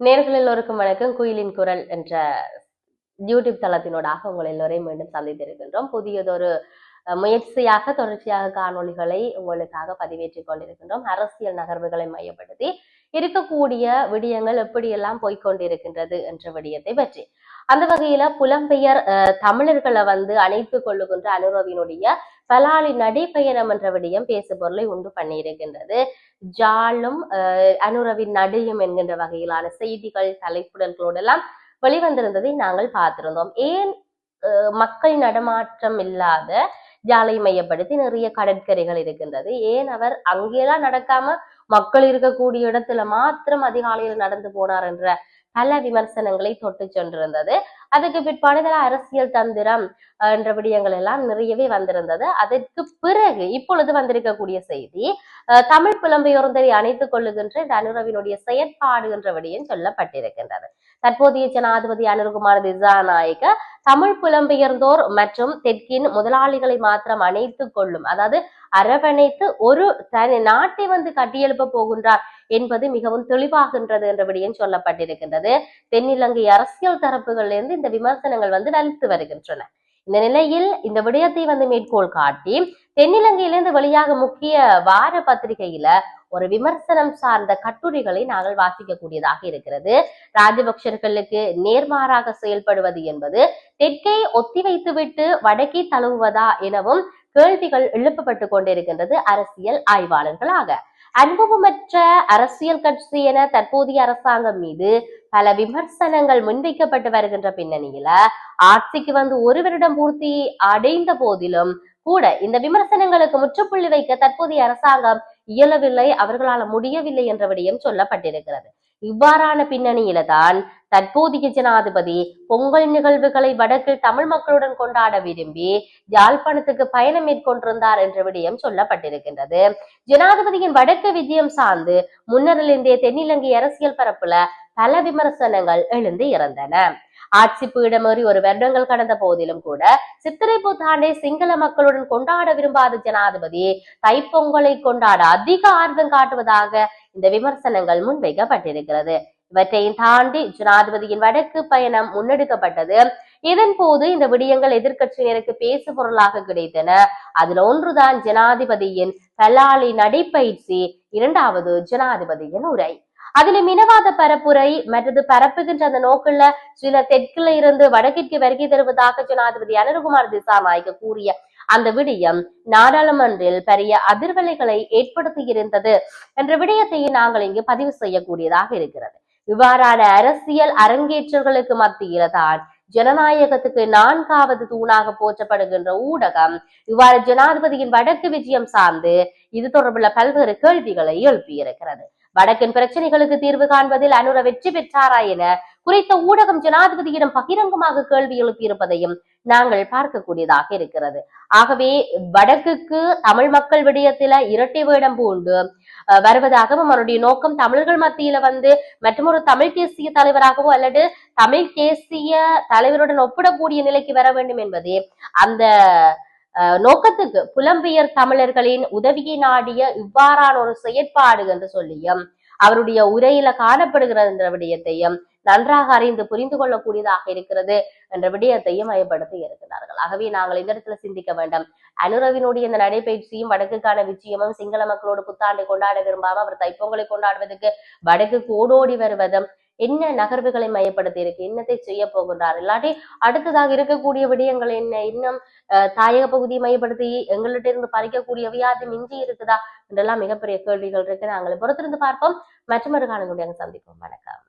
நேர்கள் எல்லோருக்கும் வணக்கம். குயிலின் குரல் என்ற யூடியூப் தளத்தினோடாக உங்கள் எல்லோரையும் மீண்டும் சந்தித்திருக்கின்றோம் புதியதொரு முயற்சியாக தொடர்ச்சியாக காணொளிகளை உங்களுக்காக பதிவேற்றிக் கொண்டிருக்கின்றோம். அரசியல் நகர்வுகளை மையப்படுத்தி இருக்கக்கூடிய விடயங்கள் எப்படியெல்லாம் போய்க்கொண்டிருக்கின்றது என்ற விடயத்தை பற்றி. அந்த வகையில புலம்பெயர் அஹ், தமிழர்களை வந்து அணைத்துக் கொள்ளுகின்ற அனுரவினுடைய பலாலி நடைப்பயணம் என்ற விடயம் பேசு பொருளை உண்டு பண்ணியிருக்கின்றது. ஜாலும் அஹ், அனுரவின் நடியும் என்கின்ற வகையிலான செய்திகள் தலைப்புடல்களோடெல்லாம் வெளிவந்திருந்ததை நாங்கள் பார்த்திருந்தோம். ஏன் அஹ், மக்கள் நடமாற்றம் இல்லாத ஜாலை மையப்படுத்தி நிறைய கடற்கரைகள் இருக்கின்றது? ஏன் அவர் அங்கெல்லாம் நடக்காம மக்கள் இருக்கக்கூடிய இடத்துல மாத்திரம் அதிகாலையில் நடந்து போனார் என்ற பல விமர்சனங்களை தொட்டு சென்றிருந்தது. அதுக்கு பிற்பாடு அரசியல் தந்திரம் என்ற விடயங்கள் எல்லாம் நிறையவே வந்திருந்தது. அதற்கு பிறகு இப்பொழுது வந்திருக்கக்கூடிய செய்தி தமிழ் புலம்பெயர்ந்தரை அணைத்துக் கொள்ளுகின்ற இந்த அனுரவினுடைய செயற்பாடு என்ற விடயம் சொல்லப்பட்டிருக்கின்றது. தற்போதைய ஜனாதிபதி அனுர்குமார் திசாநாயக தமிழ் புலம்பெயர்ந்தோர் மற்றும் தெற்கின் முதலாளிகளை மாத்திரம் அணைத்துக் கொள்ளும் அதாவது அரவணைத்து ஒரு தனி நாட்டை வந்து கட்டியெழுப்ப போகின்றார் என்பது மிகவும் தெளிவாகின்றது என்றபடியும் சொல்லப்பட்டிருக்கின்றது. தென்னிலங்கை அரசியல் தரப்புகளிலிருந்து இந்த விமர்சனங்கள் வந்து வலுத்து வருகின்றன. இந்த நிலையில் இந்த விடயத்தை வந்து மேற்கோள் காட்டி தென்னிலங்கையிலிருந்து வெளியாக முக்கிய வார பத்திரிகையில ஒரு விமர்சனம் சார்ந்த கட்டுரைகளை நாங்கள் வாசிக்கக்கூடியதாக இருக்கிறது. ராஜபக்சர்களுக்கு நேர்மாறாக செயல்படுவது என்பது தெற்கை ஒத்திவைத்துவிட்டு வடக்கே தழுவுவதா எனவும் கேள்விகள் எழுப்பப்பட்டு கொண்டிருக்கின்றது அரசியல் ஆய்வாளர்களாக. அனுபவமற்ற அரசியல் கட்சி என தற்போதைய அரசாங்கம் மீது பல விமர்சனங்கள் முன்வைக்கப்பட்டு வருகின்ற பின்னணியில ஆட்சிக்கு வந்து ஒரு வருடம் பூர்த்தி அடைந்த போதிலும் கூட இந்த விமர்சனங்களுக்கு முற்றுப்புள்ளி வைக்க தற்போதைய அரசாங்கம் இயலவில்லை அவர்களால் முடியவில்லை என்ற விடயம் சொல்லப்பட்டிருக்கிறது. இவ்வாறான பின்னணியில தான் தற்போதைய ஜனாதிபதி பொங்கல் நிகழ்வுகளை வடக்கில் தமிழ் மக்களுடன் கொண்டாட விரும்பி யாழ்ப்பாணத்துக்கு பயணம் மேற்கொண்டிருந்தார் என்ற விடயம் சொல்லப்பட்டிருக்கின்றது. ஜனாதிபதியின் வடக்கு விஜயம் சார்ந்து முன்னரிலிருந்தே தென்னிலங்கை அரசியல் பரப்புல பல விமர்சனங்கள் எழுந்து இருந்தன ஆட்சி பீடமேறி ஒரு வருடங்கள் கடந்த போதிலும் கூட சித்திரை புத்தாண்டை சிங்கள மக்களுடன் கொண்டாட விரும்பாத ஜனாதிபதி தைப்பொங்கலை கொண்டாட அதிக ஆர்வம் காட்டுவதாக இந்த விமர்சனங்கள் முன்வைக்கப்பட்டிருக்கிறது. இவற்றையும் தாண்டி ஜனாதிபதியின் வடக்கு பயணம் முன்னெடுக்கப்பட்டது. இதன் போது இந்த விடயங்கள் எதிர்கட்சியினருக்கு பேசு பொருளாக கிடைத்தன. அதில் ஒன்றுதான் ஜனாதிபதியின் தலாளி நடைப்பயிற்சி இரண்டாவது ஜனாதிபதியின் உரை. அதிலும் மினவாத பரப்புரை மற்றது பரப்புகின்ற அந்த நோக்கில சில தெற்குல இருந்து வடக்கிற்கு வருகை தருவதாக ஜனாதிபதி அனுகுமார் திசாநாயக்க கூறிய அந்த விடயம் நாடாளுமன்றில் பெரிய அதிர்வலைகளை ஏற்படுத்தியிருந்தது. என்ற விடயத்தையும் நாங்கள் இங்கு பதிவு செய்யக்கூடியதாக இருக்கிறது. இவ்வாறான அரசியல் அரங்கேற்றங்களுக்கு மத்தியில தான் ஜனநாயகத்துக்கு நான்காவது தூணாக போற்றப்படுகின்ற ஊடகம் இவ்வாறு ஜனாதிபதியின் வடக்கு விஜயம் சார்ந்து இது தொடர்புள்ள பல்வேறு கேள்விகளை எழுப்பியிருக்கிறது. வடக்கின் பிரச்சனைகளுக்கு தீர்வு காண்பதில் அனுர வெற்றி பெற்றாரா என குறித்த ஊடகம் ஜனாதிபதியிடம் பகிரங்கமாக கேள்வி எழுப்பியிருப்பதையும் நாங்கள் பார்க்கக்கூடியதாக இருக்கிறது. ஆகவே வடக்குக்கு தமிழ் மக்கள் விடயத்தில இரட்டை வேடம் பூண்டு வருவதாகவும் அவருடைய நோக்கம் தமிழர்கள் மத்தியில வந்து மற்றொரு தமிழ் தேசிய தலைவராகவோ அல்லது தமிழ் தேசிய தலைவருடன் ஒப்பிடக்கூடிய நிலைக்கு வர வேண்டும் என்பதே அந்த அஹ், நோக்கத்துக்கு புலம்பெயர் தமிழர்களின் உதவியை நாடிய இவ்வாறான ஒரு செயற்பாடு என்று சொல்லியும் அவருடைய உரையில காணப்படுகிற என்ற விடயத்தையும் நன்றாக அறிந்து புரிந்து கொள்ளக்கூடியதாக இருக்கிறது என்ற விடயத்தையும் மையப்படுத்தி இருக்கிறார்கள். ஆகவே நாங்கள் இந்த இடத்துல சிந்திக்க வேண்டும். அனுரவினுடைய இந்த நடைபயிற்சியும் வடக்குக்கான விஜயமும் சிங்கள மக்களோடு புத்தாண்டை கொண்டாட விரும்பாம அவர் தைப்பொங்கலை கொண்டாடுவதற்கு வடக்கு ஓடோடி வருவதும் என்ன நகர்வுகளை மையப்படுத்தி இருக்கு என்னத்தை செய்ய போகின்றார் இல்லாட்டி அடுத்ததாக இருக்கக்கூடிய விடயங்கள் என்ன இன்னும் அஹ், தாயக பகுதியை மையப்படுத்தி எங்கள்கிட்ட இருந்து பறிக்கக்கூடிய வியாதி மிஞ்சி இருக்குதா என்றெல்லாம் மிகப்பெரிய கேள்விகள் இருக்கு. நாங்களை பொறுத்திருந்து பார்ப்போம். மற்றொரு காணொலியாக சந்திப்போம். வணக்கம்.